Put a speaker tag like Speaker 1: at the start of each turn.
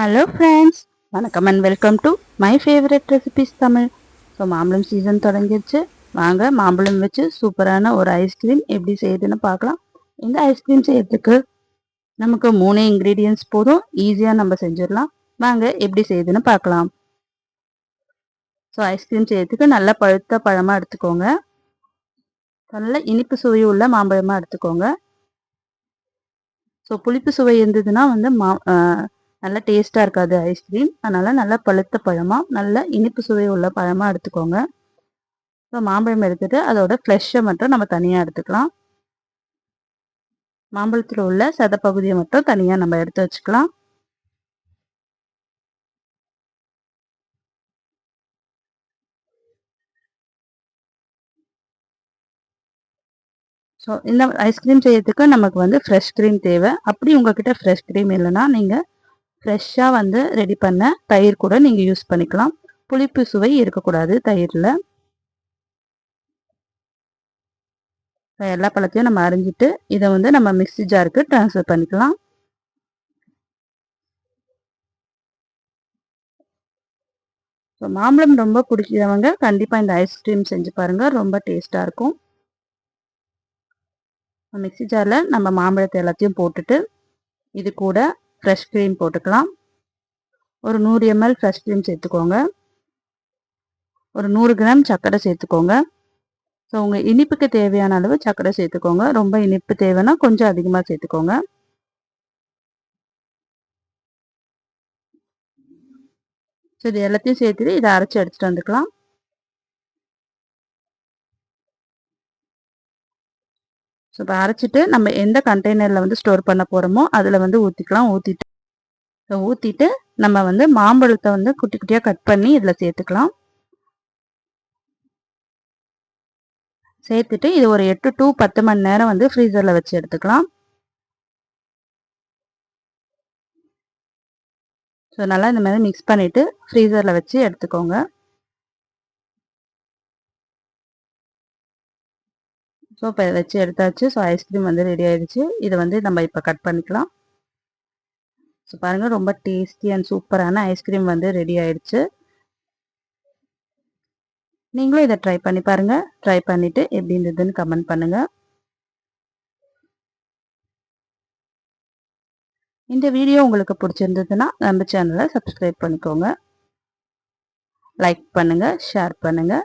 Speaker 1: Hello friends வணக்கம் and welcome to my favourite recipes Tamil. So மாம்பழம் season தொடங்கிடுச்சு. வாங்க மாம்பழம் வச்சு சூப்பரான ஒரு ஐஸ்கிரீம் எப்படி செய்யுதுன்னு பார்க்கலாம். இந்த ஐஸ்கிரீம் செய்யறதுக்கு நமக்கு மூணு இன்க்ரீடியன்ஸ் போதும். ஈஸியாக நம்ம செஞ்சிடலாம். வாங்க எப்படி செய்யுதுன்னு பார்க்கலாம். ஸோ ஐஸ்கிரீம் செய்யறதுக்கு நல்ல பழுத்த பழமாக எடுத்துக்கோங்க. நல்ல இனிப்பு சுவை உள்ள மாம்பழமாக எடுத்துக்கோங்க. ஸோ புளிப்பு சுவை இருந்ததுன்னா வந்து மா நல்ல டேஸ்ட்டாக இருக்காது ஐஸ்கிரீம் அதனால் நல்லா பழுத்த பழமாக நல்ல இனிப்பு சுவை உள்ள பழமாக எடுத்துக்கோங்க. ஸோ மாம்பழம் எடுத்துகிட்டு அதோட ஃப்ளெஷ்ஷை மட்டும் நம்ம தனியாக எடுத்துக்கலாம். மாம்பழத்தில் உள்ள சதப்பகுதியை மட்டும் தனியாக நம்ம எடுத்து வச்சுக்கலாம். ஸோ இந்த ஐஸ்கிரீம் செய்யறதுக்கு நமக்கு வந்து ஃப்ரெஷ் க்ரீம் தேவை. அப்படி உங்ககிட்ட ஃப்ரெஷ் க்ரீம் இல்லைன்னா நீங்கள் ஃப்ரெஷ்ஷாக வந்து ரெடி பண்ண தயிர் கூட நீங்கள் யூஸ் பண்ணிக்கலாம். புளிப்பு சுவை இருக்கக்கூடாது தயிரில். எல்லா பழத்தையும் நம்ம அரிஞ்சிட்டு இதை வந்து நம்ம மிக்சி ஜாருக்கு ட்ரான்ஸ்ஃபர் பண்ணிக்கலாம். ஸோ மாம்பழம் ரொம்ப பிடிக்கிறவங்க கண்டிப்பாக இந்த ஐஸ்கிரீம் செஞ்சு பாருங்கள் ரொம்ப டேஸ்ட்டாக இருக்கும். மிக்சி ஜாரில் நம்ம மாம்பழத்தை எல்லாத்தையும் போட்டுட்டு இது கூட ஃப்ரெஷ் க்ரீம் போட்டுக்கலாம். ஒரு நூறு எம்எல் ஃப்ரெஷ் க்ரீம் சேர்த்துக்கோங்க. ஒரு நூறு கிராம் சர்க்கரை சேர்த்துக்கோங்க. ஸோ உங்கள் இனிப்புக்கு தேவையான அளவு சர்க்கரை சேர்த்துக்கோங்க. ரொம்ப இனிப்பு தேவைன்னா கொஞ்சம் அதிகமாக சேர்த்துக்கோங்க. ஸோ இது எல்லாத்தையும் சேர்த்துட்டு இதை அரைச்சி எடுத்துகிட்டு வந்துக்கலாம். ஸோ இப்போ அரைச்சிட்டு நம்ம எந்த கண்டெய்னரில் வந்து ஸ்டோர் பண்ண போகிறோமோ அதில் வந்து ஊற்றிக்கலாம் ஊற்றிட்டு ஸோ ஊற்றிட்டு நம்ம வந்து மாம்பழத்தை வந்து குட்டி குட்டியாக கட் பண்ணி இதில் சேர்த்துக்கலாம். சேர்த்துட்டு இது ஒரு எட்டு டு பத்து மணி நேரம் வந்து ஃப்ரீசரில் வச்சு எடுத்துக்கலாம். ஸோ நல்லா இந்த மாதிரி மிக்ஸ் பண்ணிவிட்டு ஃப்ரீசரில் வச்சு எடுத்துக்கோங்க. ஸோ இப்போ வச்சு எடுத்தாச்சு. ஸோ ஐஸ்கிரீம் வந்து ரெடி ஆயிடுச்சு. இதை வந்து நம்ம இப்போ கட் பண்ணிக்கலாம். ஸோ பாருங்கள் ரொம்ப டேஸ்டி அண்ட் சூப்பரான ஐஸ்கிரீம் வந்து ரெடி ஆயிடுச்சு. நீங்களும் இதை ட்ரை பண்ணி பாருங்கள் ட்ரை பண்ணிவிட்டு எப்படி இருந்ததுன்னு கமெண்ட் பண்ணுங்கள் இந்த வீடியோ உங்களுக்கு பிடிச்சிருந்ததுன்னா நம்ம சேனலை சப்ஸ்கிரைப் பண்ணிக்கோங்க. லைக் பண்ணுங்கள் ஷேர் பண்ணுங்கள்